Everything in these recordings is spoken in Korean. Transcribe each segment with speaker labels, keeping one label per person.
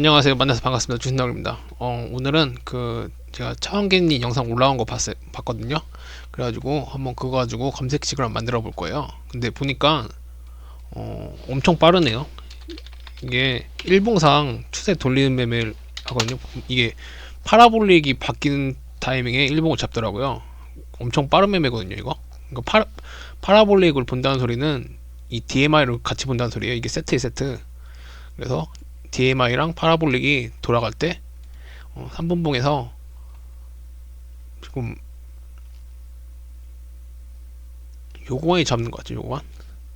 Speaker 1: 안녕하세요. 만나서 반갑습니다. 주신덕입니다. 어, 오늘은 그 제가 차원개님 영상 올라온 거 봤, 봤거든요. 그래가지고 한번 그거 가지고 검색식을 한번 만들어 볼 거예요. 근데 보니까 어, 엄청 빠르네요. 이게 일봉상 추세 돌리는 매매를 하거든요. 이게 파라볼릭이 바뀌는 타이밍에 일봉을 잡더라고요. 엄청 빠른 매매거든요, 이거. 그러니까 파라, 파라볼릭을 본다는 소리는 이 DMI를 같이 본다는 소리예요. 이게 세트에 세트. 그래서 DMI랑 파라볼릭이 돌아갈 때 어, 3분봉에서 지금 요 구간이 잡는 것 같죠 요 구간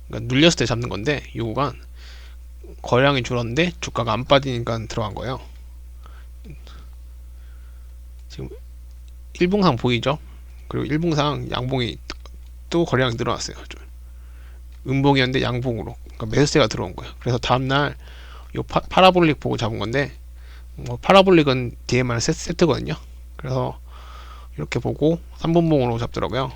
Speaker 1: 그러니까 눌렸을 때 잡는 건데 요 구간 거량이 줄었는데 주가가 안 빠지니까 들어간 거예요. 지금 일봉상 보이죠? 그리고 일봉상 양봉이 또 거량이 늘어났어요. 음봉이었는데 양봉으로. 그러니까 매수세가 들어온 거예요. 그래서 다음날 요 파, 파라볼릭 보고 잡은 건데 뭐 파라볼릭은 DMR 세트, 세트 거든요. 그래서 이렇게 보고 3분봉으로 잡더라고요.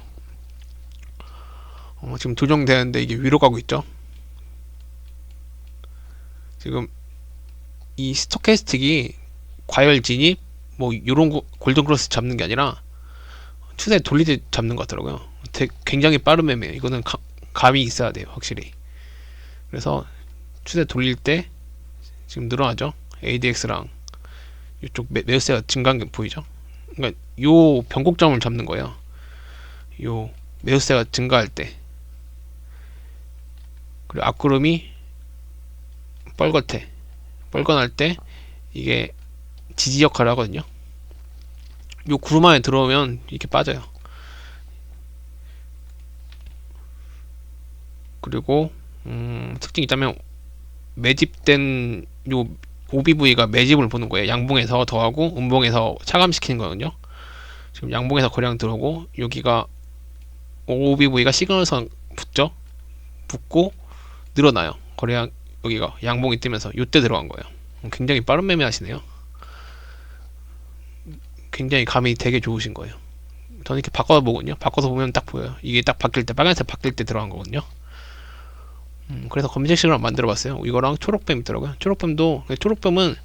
Speaker 1: 어, 지금 조정되는데 이게 위로 가고 있죠. 지금 이 스토캐스틱이 과열 진입 뭐 요런 거 골든 크로스 잡는 게 아니라 추세 때 잡는 것 같더라고요. 되게 굉장히 빠른 매매예요. 이거는 가, 감이 있어야 돼요, 확실히. 그래서 추세 돌릴 때 지금 늘어나죠. ADX랑 이쪽 매수세가 증가한 게 보이죠. 그러니까 요 변곡점을 잡는 거예요. 요 매수세가 증가할 때 그리고 앞구름이 뻘겋대 뻘건할 때 이게 지지 역할을 하거든요. 요 구름 안에 들어오면 이렇게 빠져요. 그리고 음, 특징이 있다면 매집된 요 OBV가 매집을 보는 거예요. 양봉에서 더하고 음봉에서 차감시키는 거거든요. 지금 양봉에서 거량 들어오고 여기가 OBV가 시그널선 붙죠. 붙고 늘어나요. 거래량 여기가 양봉이 뜨면서 요때 들어간 거예요. 굉장히 빠른 매매 하시네요. 굉장히 감이 되게 좋으신 거예요. 저는 이렇게 바꿔서 보거든요. 바꿔서 보면 딱 보여요. 이게 딱 바뀔 때 빨간색 바뀔 때 들어간 거거든요. 음, 그래서 검색식을 한번 만들어 봤어요. 이거랑 초록뱀 있더라고요. 초록뱀도 초록뱀은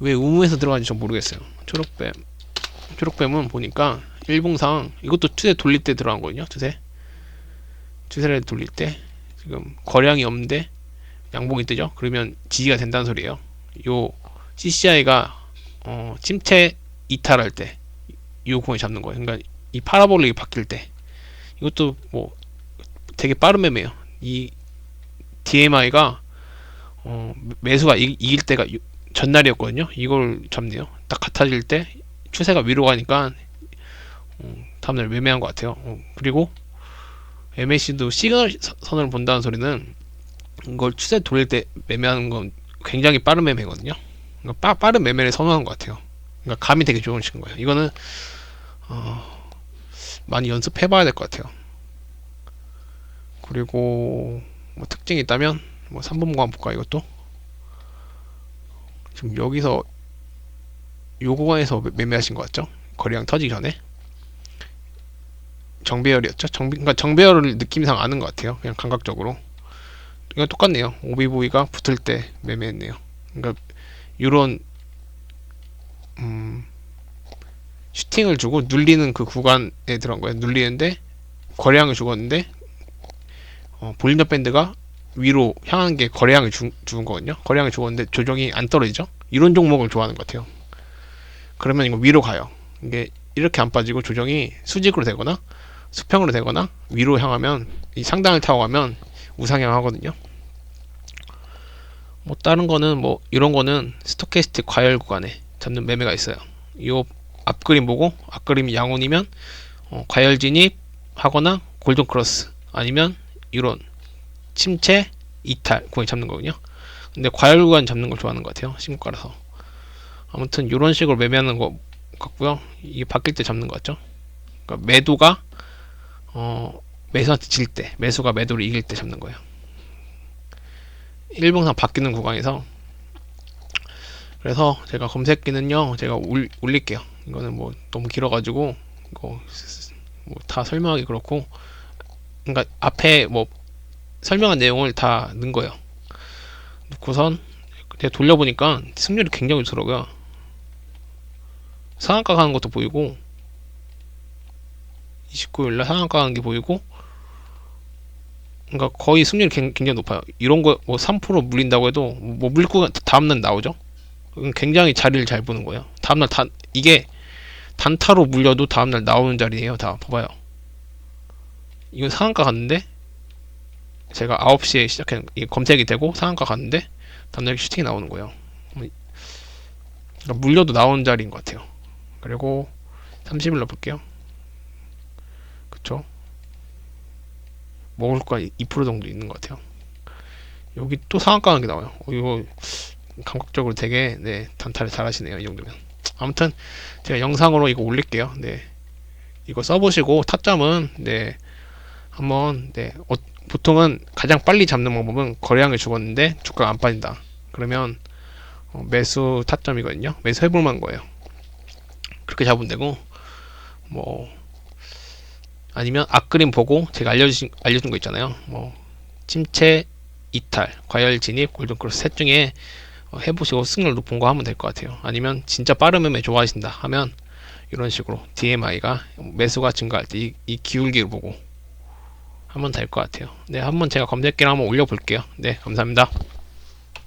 Speaker 1: 왜 우무에서 들어가는지 전 모르겠어요. 초록뱀 초록뱀은 보니까 일봉상 이것도 추세 돌릴 때 들어간 거거든요. 추세 추세를 돌릴 때 지금 거량이 없는데 양봉이 뜨죠. 그러면 지지가 된다는 소리예요. 요 CCI가 어, 침체 이탈할 때이 공을 잡는 거예요. 그러니까 이 파라볼릭이 바뀔 때 이것도 뭐 되게 빠른 매매예요. 이 DMI가 어, 매수가 이, 길 때가 전날이었거든요. 이걸 잡네요. 딱 같아질 때 추세가 위로 가니까 어, 다음날 매매한 것 같아요. 어, 그리고 MAC도 시그널 선을 본다는 소리는 이걸 추세 돌릴 때 매매하는 건 굉장히 빠른 매매거든요. 그러니까 빠, 빠른 매매를 선호하는 것 같아요. 그러니까 감이 되게 좋으신 거예요. 이거는 어, 많이 연습해봐야 될 것 같아요. 그리고 뭐 특징이 있다면 뭐 3번 보관 볼까 이것도 지금 여기서 요 구간에서 매매하신 것 같죠? 거래량 터지기 전에 정배열이었죠? 정배, 그러니까 정배열을 느낌상 아는 것 같아요. 그냥 감각적으로 이건 똑같네요. 오비보이가 붙을 때 매매했네요. 그러니까 이런 음, 슈팅을 주고 눌리는 그 구간에 들어간 거예요. 눌리는데 거래량을 죽었는데 어, 볼린더 밴드가 위로 향한 게 거래량을 주, 준 거거든요. 거래량을 주었는데 조정이 안 떨어지죠. 이런 종목을 좋아하는 것 같아요. 그러면 이거 위로 가요. 이게 이렇게 안 빠지고 조정이 수직으로 되거나 수평으로 되거나 위로 향하면 이 상단을 타고 가면 우상향 하거든요. 뭐 다른 거는 뭐 이런 거는 스토캐스틱 과열 구간에 잡는 매매가 있어요. 이 앞그림 보고 앞그림이 양온이면 어, 과열 진입 하거나 골든 크로스 아니면 이런 침체 이탈 구간이 잡는 거군요. 근데 과열 구간 잡는 걸 좋아하는 것 같아요. 신고가라서. 아무튼 이런 식으로 매매하는 것 같고요. 이게 바뀔 때 잡는 것 같죠. 그러니까 매도가 어, 매수한테 질 때, 매수가 매도를 이길 때 잡는 거예요. 일봉상 바뀌는 구간에서 그래서 제가 검색기는요 제가 올, 올릴게요 이거는 뭐 너무 길어가지고 이거 뭐 다 설명하기 그렇고 그러니까 앞에 뭐 설명한 내용을 다 넣은 거예요. 놓고선 제가 돌려보니까 승률이 굉장히 좋더라고요. 상한가 가는 것도 보이고 29일날 상한가 가는 게 보이고 그러니까 거의 승률이 굉- 굉장히 높아요. 이런 거 뭐 3% 물린다고 해도 뭐 물고 다음날 나오죠. 굉장히 자리를 잘 보는 거예요. 다음날 단 이게 단타로 물려도 다음날 나오는 자리예요. 다 봐봐요. 이건 상한가 갔는데 제가 9시에 시작한 이게 검색이 되고 상한가 갔는데 다음날 슈팅이 나오는 거예요. 그러니까 물려도 나오는 자리인 것 같아요. 그리고 30일로 볼게요. 그쵸? 먹을 거2% 정도 있는 것 같아요. 여기 또 상한가 하는 게 나와요. 어, 이거 감각적으로 되게 네, 단타를 잘 하시네요. 이 정도면. 아무튼 제가 영상으로 이거 올릴게요. 네. 이거 써보시고 타점은 네 한번 네 어, 보통은 가장 빨리 잡는 방법은 거래량을 죽었는데 주가가 안 빠진다. 그러면 어, 매수 타점이거든요. 매수 해볼만 거예요. 그렇게 잡으면 되고 뭐 아니면 앞그림 보고 제가 알려주신 알려준 거 있잖아요. 뭐 침체, 이탈, 과열 진입, 골든크로스 셋 중에 어, 해보시고 승률 높은 거 하면 될 것 같아요. 아니면 진짜 빠른 매매 좋아하신다 하면 이런 식으로 DMI가 매수가 증가할 때 이, 이 기울기를 보고 하면 될 것 같아요. 네, 한번 제가 검색기를 한번 올려볼게요. 네, 감사합니다.